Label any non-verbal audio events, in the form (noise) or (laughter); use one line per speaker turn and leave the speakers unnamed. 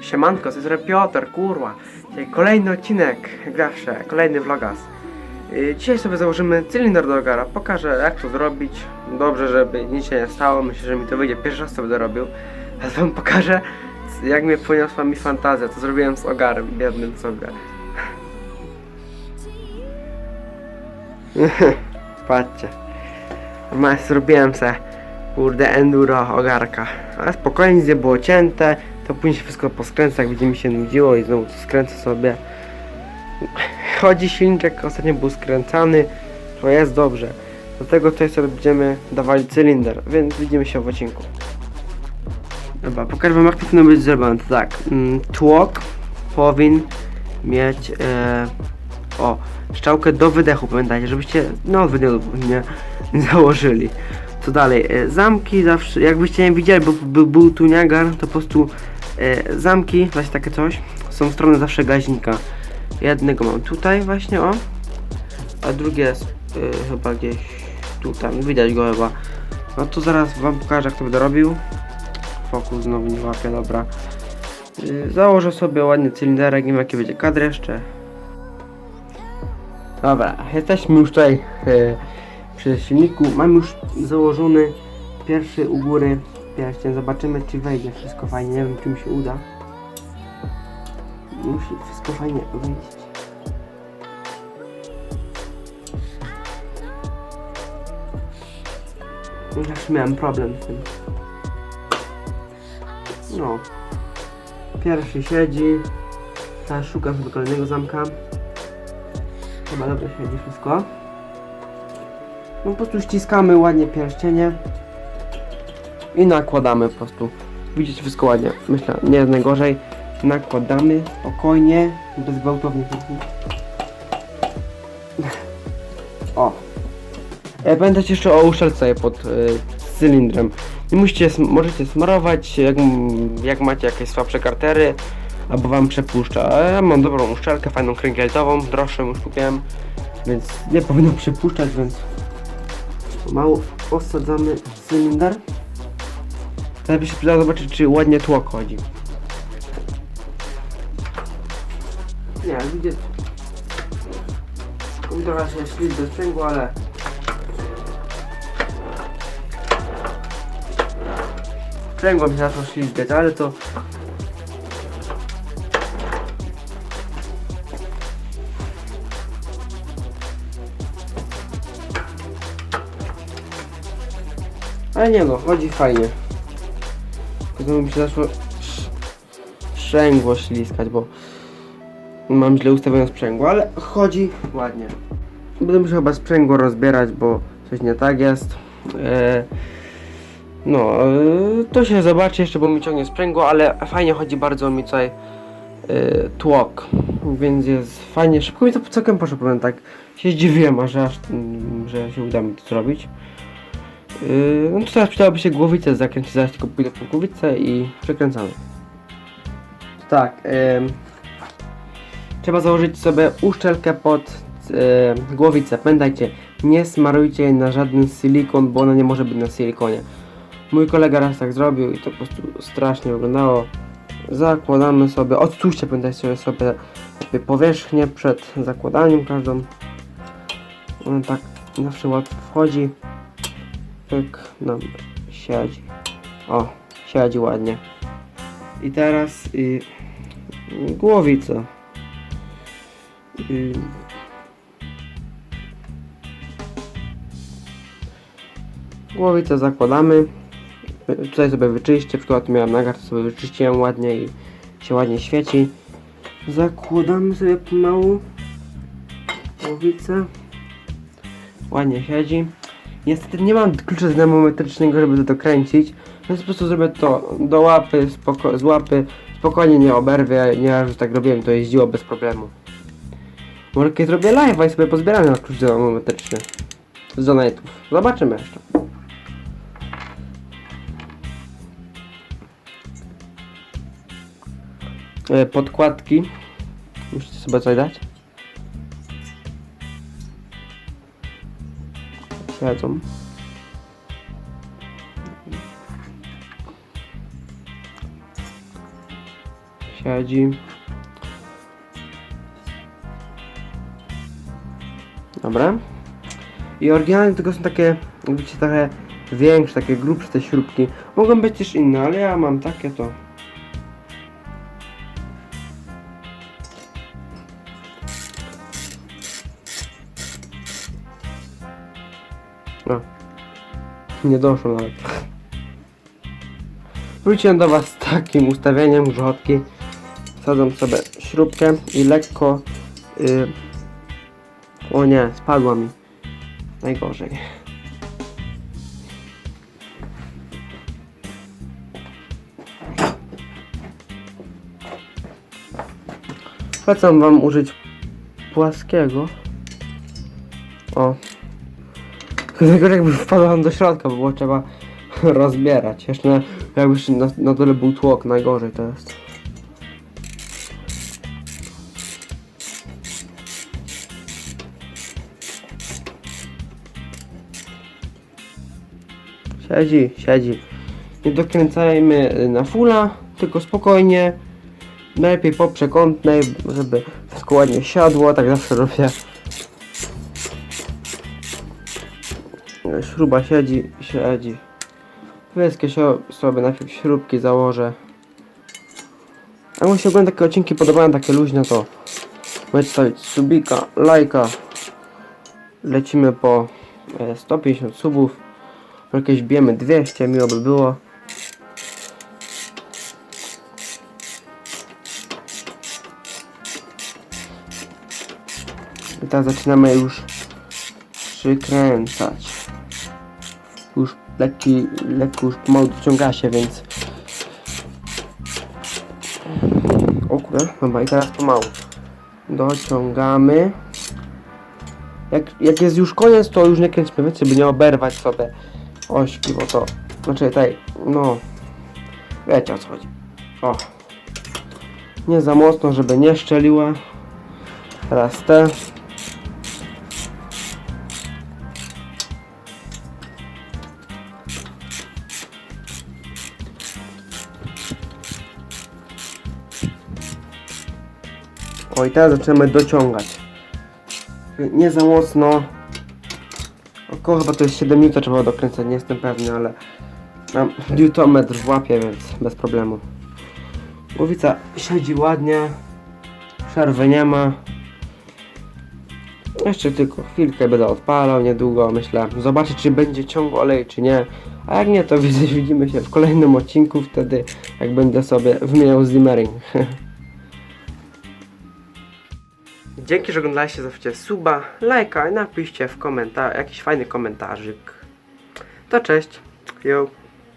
Siemanko, to jest Piotr, kurwa. Dzisiaj kolejny odcinek, jak zawsze, kolejny vlogas. Yy, Dzisiaj sobie założymy cylinder do ogara. Pokażę jak to zrobić. Dobrze, żeby nic się nie stało. Myślę, że mi to wyjdzie. Pierwszy raz to będę robił. (laughs) Wam pokażę, jak mnie poniosła mi fantazja. To zrobiłem z ogarem, biednym sobie. (laughs) Patrzcie. Normalnie zrobiłem se, kurde, enduro ogarka. Ale spokojnie, nie było cięte. To później się wszystko poskręca, jak będzie mi się nudziło i znowu to skręcę sobie. Chodzi silniczek, ostatnio był skręcany, to jest dobrze. Do tego tutaj sobie będziemy dawali cylinder, więc widzimy się w odcinku. Dobra, pokażę wam jak to powinno być zrobione. To tak, mm, tłok powinien mieć e, o, szczałkę do wydechu, pamiętajcie, żebyście no nie, nie (laughs) założyli. Co dalej? E, zamki zawsze, jakbyście nie widzieli, bo by, był tu to po prostu zamki, właśnie takie coś, są w stronę zawsze gaźnika. Jednego mam tutaj właśnie, o, a drugie jest e, chyba gdzieś tutaj, widać go chyba. No to zaraz wam pokażę jak to będę robił. Fokus znowu nie łapie, dobra. E, założę sobie ładnie cylinderek, nie wiem jaki będzie kadr jeszcze. Dobra, jesteśmy już tutaj e, przy silniku. Mam już założony pierwszy u góry pierścień. Zobaczymy czy wejdzie wszystko fajnie. Nie wiem czy mi się uda. Musi wszystko fajnie wyjść. Zawsze miałem problem z tym. No. Pierwszy siedzi. Teraz szukam sobie kolejnego zamka. Chyba dobrze siedzi wszystko. No po prostu ściskamy ładnie pierścienie i nakładamy po prostu. Widzicie wszystko ładnie. Myślę, nie jest najgorzej. Nakładamy spokojnie, bez gwałtownych. O. E, Pamiętajcie jeszcze o uszczelce pod y, cylindrem. Nie musicie, możecie smarować, jak, jak macie jakieś słabsze kartery, albo wam przepuszcza. A ja mam dobrą uszczelkę, fajną kręgieltową, droższą już kupiłem, więc nie powinno przepuszczać, więc mało osadzamy cylinder. Teraz by się zobaczyć, czy ładnie tło chodzi. Nie, widzę. Trochę się ślizg do sprzęgła, ale... Sprzęgło mi zaczął ślizgać, ale to... Ale nie no, chodzi fajnie. Tylko mi się zaczęło sprzęgło śliskać, bo mam źle ustawione sprzęgło, ale chodzi ładnie. Będę musiał chyba sprzęgło rozbierać, bo coś nie tak jest. E, no, e, to się zobaczy jeszcze, bo mi ciągnie sprzęgło, ale fajnie chodzi bardzo mi tutaj e, tłok, więc jest fajnie, szybko mi to całkiem poszło, powiem tak. Się zdziwiłem, aż, aż że się uda mi to zrobić. Yy, no to teraz przydałoby się głowicę zakręcić, zaraz tylko pójdę po głowicę i przekręcamy. Tak, ym, trzeba założyć sobie uszczelkę pod yy, głowicę. Pamiętajcie, nie smarujcie jej na żaden silikon, bo ona nie może być na silikonie. Mój kolega raz tak zrobił i to po prostu strasznie wyglądało. Zakładamy sobie, odtłuście pamiętajcie sobie, sobie powierzchnię przed zakładaniem każdą. Ona tak zawsze łatwo wchodzi. Pyk nam siedzi. O, siedzi ładnie. I teraz y, głowica. Y, głowicę zakładamy. Tutaj sobie wyczyście, przykład miałem nagar, to sobie wyczyściłem ładnie i się ładnie świeci. Zakładamy sobie pomału głowicę. Ładnie siedzi. Niestety nie mam klucza dynamometrycznego, żeby to dokręcić, więc po prostu zrobię to do łapy, z łapy, spokojnie nie oberwię, nie już tak robiłem, to jeździło bez problemu. Może kiedyś zrobię live'a i sobie pozbieramy na klucz dynamometryczny z donate'ów. Zobaczymy jeszcze. E, Podkładki. Musicie sobie coś dać. Siedzą. siedzi. Dobra. I oryginalnie tylko są takie, widzicie, trochę większe, takie grubsze te śrubki. Mogą być też inne, ale ja mam takie to. No. Nie doszło nawet. Wróciłem do Was z takim ustawieniem grzotki. Wsadzam sobie śrubkę i lekko... y, o nie, spadła mi. Najgorzej. Polecam Wam użyć płaskiego. O. Tylko jakby wpadła do środka, bo było trzeba (laughs) rozbierać. Jeszcze na, jakby na, na dole był tłok, najgorzej to jest. Siedzi, siedzi. Nie dokręcajmy na fulla, tylko spokojnie. Najlepiej po przekątnej, żeby wszystko ładnie siadło, tak zawsze robię. Śruba siedzi, siedzi. Wszystkie sobie najpierw śrubki założę. A jak się ogląda takie odcinki podobają, takie luźne, to możecie stawić subika, lajka. Lecimy po e, 150 subów. Jakieś bijemy 200, miło by było. I teraz zaczynamy już przykręcać. Już lekki, lekko już pomału dociąga się, więc... O kurde, dobra i teraz pomału. Dociągamy. Jak, jak jest już koniec, to już nie kręćmy, wiecie, by nie oberwać sobie ośki, bo to... Znaczy tutaj, no... Wiecie o co chodzi. O. Nie za mocno, żeby nie szczeliła. Teraz te. I teraz zaczynamy dociągać. Nie za mocno. Około chyba to jest 7 minut trzeba dokręcać, nie jestem pewny, ale mam newtometr w łapie, więc bez problemu. Głowica siedzi ładnie, przerwy nie ma. Jeszcze tylko chwilkę będę odpalał, niedługo myślę. Zobaczyć czy będzie ciąg olej czy nie. A jak nie to (laughs) widzimy się w kolejnym odcinku wtedy jak będę sobie wymieniał zimmering. (laughs) Dzięki, że oglądaliście, zostawcie suba, lajka i napiszcie w komentarzu jakiś fajny komentarzyk. To cześć. Yo.